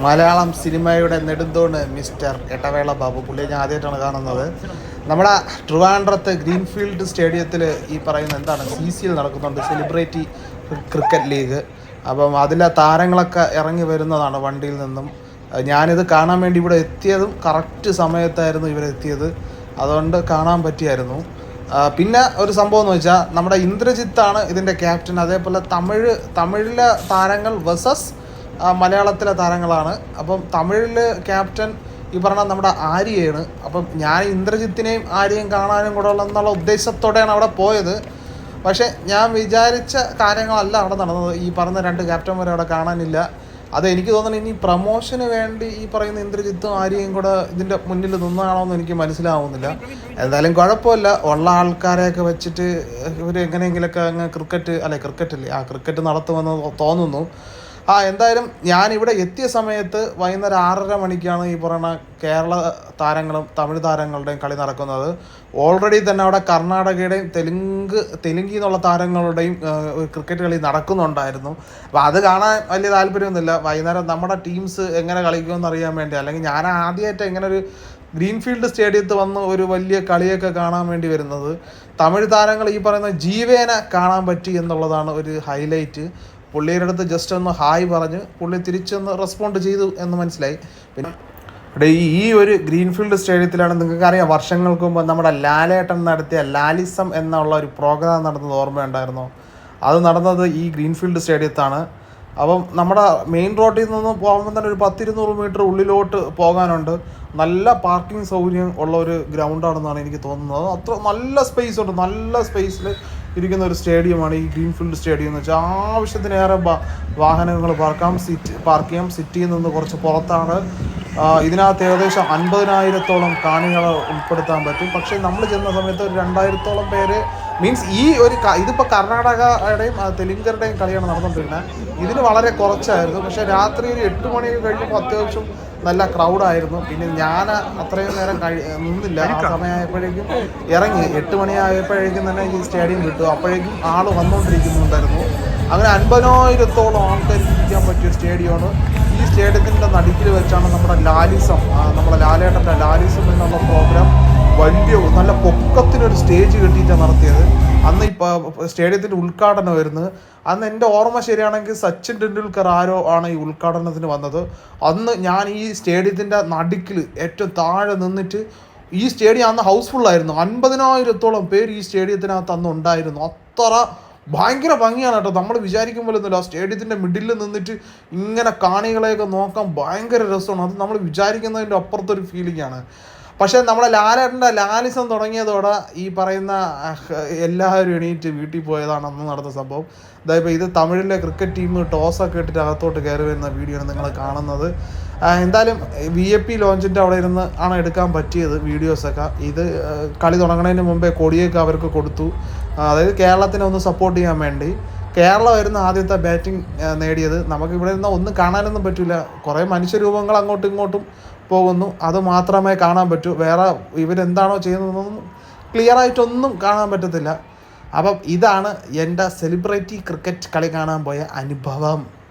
മലയാളം സിനിമയുടെ നെടുന്തോണ് മിസ്റ്റർ എട്ടവേള ബാബു. പുള്ളിയെ ഞാൻ ആദ്യമായിട്ടാണ് കാണുന്നത്. നമ്മുടെ ട്രിവാൻഡ്രത്ത് ഗ്രീൻഫീൽഡ് സ്റ്റേഡിയത്തിൽ ഈ പറയുന്ന എന്താണ് സി സി എൽ നടക്കുന്നുണ്ട് സെലിബ്രിറ്റി ക്രിക്കറ്റ് ലീഗ്. അപ്പം അതിലെ താരങ്ങളൊക്കെ ഇറങ്ങി വരുന്നതാണ് വണ്ടിയിൽ നിന്നും. ഞാനിത് കാണാൻ വേണ്ടി ഇവിടെ എത്തിയതും കറക്റ്റ് സമയത്തായിരുന്നു ഇവരെത്തിയത് അതുകൊണ്ട് കാണാൻ പറ്റിയായിരുന്നു. പിന്നെ ഒരു സംഭവം എന്ന് വെച്ചാൽ നമ്മുടെ ഇന്ദ്രജിത്താണ് ഇതിന്റെ ക്യാപ്റ്റൻ. അതേപോലെ തമിഴ് തമിഴിലെ താരങ്ങൾ വേഴ്സസ് മലയാളത്തിലെ താരങ്ങളാണ്. അപ്പം തമിഴിൽ ക്യാപ്റ്റൻ ഈ പറഞ്ഞ നമ്മുടെ ആര്യയാണ്. അപ്പം ഞാൻ ഇന്ദ്രജിത്തിനെയും ആര്യയും കാണാനും കൂടെ എന്നുള്ള ഉദ്ദേശത്തോടെയാണ് അവിടെ പോയത്. പക്ഷേ ഞാൻ വിചാരിച്ച കാര്യങ്ങളല്ല അവിടെ നടന്നത്. ഈ പറഞ്ഞ രണ്ട് ക്യാപ്റ്റന്മാരെ അവിടെ കാണാനില്ല. അത് എനിക്ക് തോന്നുന്നു ഇനി പ്രൊമോഷന് വേണ്ടി ഈ പറയുന്ന ഇന്ദ്രജിത്തും ആര്യയും കൂടെ ഇതിന്റെ മുന്നിൽ നിന്നാണോ എന്ന് എനിക്ക് മനസ്സിലാവുന്നില്ല. എന്തായാലും കുഴപ്പമില്ല. ഉള്ള ആൾക്കാരെയൊക്കെ വെച്ചിട്ട് ഇവർ എങ്ങനെയെങ്കിലുമൊക്കെ അങ്ങ് ക്രിക്കറ്റ് അല്ലെ ക്രിക്കറ്റ് അല്ലേ ആ ക്രിക്കറ്റ് നടത്തുമെന്ന് തോന്നുന്നു. ആ എന്തായാലും ഞാൻ ഇവിടെ എത്തിയ സമയത്ത് വൈകുന്നേരം ആറര മണിക്കാണ് ഈ പറയുന്ന കേരള താരങ്ങളും തമിഴ് താരങ്ങളുടെയും കളി നടക്കുന്നത്. ഓൾറെഡി തന്നെ അവിടെ കർണാടകയുടെയും തെലുങ്ക് തെലുങ്കിൽ നിന്നുള്ള താരങ്ങളുടെയും ക്രിക്കറ്റ് കളി നടക്കുന്നുണ്ടായിരുന്നു. അപ്പോൾ അത് കാണാൻ വലിയ താല്പര്യമൊന്നുമില്ല. വൈകുന്നേരം നമ്മുടെ ടീംസ് എങ്ങനെ കളിക്കുമെന്ന് അറിയാൻ വേണ്ടി അല്ലെങ്കിൽ ഞാൻ ആദ്യമായിട്ട് എങ്ങനെ ഒരു ഗ്രീൻഫീൽഡ് സ്റ്റേഡിയത്തിൽ വന്ന് ഒരു വലിയ കളിയൊക്കെ കാണാൻ വേണ്ടി വരുന്നത്. തമിഴ് താരങ്ങൾ ഈ പറയുന്ന ജീവേന കാണാൻ പറ്റി എന്നുള്ളതാണ് ഒരു ഹൈലൈറ്റ് പുള്ളിയുടെ അടുത്ത് ജസ്റ്റ് ഒന്ന് ഹായ് പറഞ്ഞ് പുള്ളി തിരിച്ചൊന്ന് റെസ്പോണ്ട് ചെയ്തു എന്ന് മനസ്സിലായി. പിന്നെ ഇവിടെ ഈ ഒരു ഗ്രീൻഫീൽഡ് സ്റ്റേഡിയത്തിലാണ് നിങ്ങൾക്ക് അറിയാം വർഷങ്ങൾക്ക് മുമ്പ് നമ്മുടെ ലാലേട്ടൻ നടത്തിയ ലാലിസം എന്നുള്ള ഒരു പ്രോഗ്രാം നടന്നത് ഓർമ്മയുണ്ടായിരുന്നോ? അത് നടന്നത് ഈ ഗ്രീൻഫീൽഡ് സ്റ്റേഡിയത്താണ്. അപ്പം നമ്മുടെ മെയിൻ റോഡിൽ നിന്ന് പോകുമ്പോൾ തന്നെ ഒരു പത്തിരുന്നൂറ് മീറ്റർ ഉള്ളിലോട്ട് പോകാനുണ്ട്. നല്ല പാർക്കിംഗ് സൗകര്യം ഉള്ള ഒരു ഗ്രൗണ്ടാണെന്നാണ് എനിക്ക് തോന്നുന്നത്. അത്ര നല്ല സ്പേസ് ഉണ്ട്. നല്ല സ്പേസിൽ ഇരിക്കുന്ന ഒരു സ്റ്റേഡിയമാണ് ഈ ഗ്രീൻഫീൽഡ് സ്റ്റേഡിയം എന്ന് വെച്ചാൽ ആവശ്യത്തിനേറെ വാഹനങ്ങൾ പാർക്കാം സിറ്റി പാർക്ക് ചെയ്യാം. സിറ്റിയിൽ നിന്ന് കുറച്ച് പുറത്താണ്. ഇതിനകത്ത് ഏകദേശം അൻപതിനായിരത്തോളം കാണികളെ ഉൾപ്പെടുത്താൻ പറ്റും. പക്ഷേ നമ്മൾ ചെന്ന സമയത്ത് ഒരു രണ്ടായിരത്തോളം പേര് മീൻസ് ഈ ഒരു ഇതിപ്പോൾ കർണാടകയുടെയും തെലുങ്കരുടെയും കളിയാണ് നടന്നുകൊണ്ടിരുന്നത് ഇതിന് വളരെ കുറച്ചായിരുന്നു. പക്ഷേ രാത്രി ഒരു എട്ട് മണിയൊക്കെ കഴിഞ്ഞപ്പോൾ അത്യാവശ്യം നല്ല ക്രൗഡായിരുന്നു പിന്നെ ഞാൻ അത്രയും നേരം കഴി നിന്നില്ല. ആ സമയമായപ്പോഴേക്കും ഇറങ്ങി. എട്ട് മണിയായപ്പോഴേക്കും തന്നെ ഈ സ്റ്റേഡിയം കിട്ടും. അപ്പോഴേക്കും ആൾ വന്നുകൊണ്ടിരിക്കുന്നുണ്ടായിരുന്നു അങ്ങനെ അൻപതിനായിരത്തോളം ആൾക്കാർക്ക് ഇരിക്കാൻ പറ്റിയ സ്റ്റേഡിയമാണ് ഈ സ്റ്റേഡിയത്തിന്റെ നടുക്കിൽ വെച്ചാണ് നമ്മുടെ ലാലിസം നമ്മുടെ ലാലേട്ടന്റെ ലാലിസം എന്നുള്ള പ്രോഗ്രാം വലിയ നല്ല പൊക്കത്തിനൊരു സ്റ്റേജ് കെട്ടിയിട്ടാണ് നടത്തിയത്. അന്ന് ഇപ്പോൾ സ്റ്റേഡിയത്തിന്റെ ഉദ്ഘാടനം വരുന്നത് അന്ന് എന്റെ ഓർമ്മ ശരിയാണെങ്കിൽ സച്ചിൻ ടെണ്ടുൽക്കർ ആരോ ആണ് ഈ ഉദ്ഘാടനത്തിന് വന്നത്. അന്ന് ഞാൻ ഈ സ്റ്റേഡിയത്തിന്റെ നടുക്കിൽ ഏറ്റവും താഴെ നിന്നിട്ട് ഈ സ്റ്റേഡിയം അന്ന് ഹൗസ്ഫുള്ളായിരുന്നു അൻപതിനായിരത്തോളം പേര് ഈ സ്റ്റേഡിയത്തിനകത്ത് അന്ന് ഉണ്ടായിരുന്നു. അത്ര ഭയങ്കര ഭംഗിയാണ് കേട്ടോ. നമ്മൾ വിചാരിക്കും പോലെ ഒന്നുമില്ല ആ സ്റ്റേഡിയത്തിന്റെ മിഡിൽ നിന്നിട്ട് ഇങ്ങനെ കാണികളെയൊക്കെ നോക്കാൻ ഭയങ്കര രസമാണ്. അത് നമ്മൾ വിചാരിക്കുന്നതിന്റെ അപ്പുറത്തൊരു ഫീലിംഗ് ആണ്. പക്ഷേ നമ്മുടെ ലാലേട്ടന്റെ ലാലിസം തുടങ്ങിയതോടെ ഈ പറയുന്ന എല്ലാവരും എണീറ്റ് വീട്ടിൽ പോയതാണ് അന്ന് നടന്ന സംഭവം. അതായത് ഇത് തമിഴിലെ ക്രിക്കറ്റ് ടീം ടോസൊക്കെ ഇട്ടിട്ട് അകത്തോട്ട് കയറി വരുന്ന വീഡിയോ ആണ് നിങ്ങൾ കാണുന്നത്. എന്തായാലും വി എ പി ലോഞ്ചിന്റെ അവിടെ ഇരുന്ന് ആണ് എടുക്കാൻ പറ്റിയത് വീഡിയോസൊക്കെ. ഇത് കളി തുടങ്ങുന്നതിന് മുമ്പേ കൊടിയൊക്കെ അവർക്ക് കൊടുത്തു. അതായത് കേരളത്തിനെ ഒന്ന് സപ്പോർട്ട് ചെയ്യാൻ വേണ്ടി. കേരളം വരുന്ന ആദ്യത്തെ ബാറ്റിംഗ് നേടിയത്. നമുക്ക് ഇവിടെ നിന്ന് ഒന്നും കാണാനൊന്നും പറ്റില്ല. കുറേ മനുഷ്യരൂപങ്ങൾ അങ്ങോട്ടും ഇങ്ങോട്ടും പോകുന്നു. അത് മാത്രമേ കാണാൻ പറ്റൂ. വേറെ ഇവരെന്താണോ ചെയ്യുന്നതെന്നൊന്നും ക്ലിയർ ആയിട്ടൊന്നും കാണാൻ പറ്റത്തില്ല. അപ്പം ഇതാണ് എന്റെ സെലിബ്രിറ്റി ക്രിക്കറ്റ് കളി കാണാൻ പോയ അനുഭവം.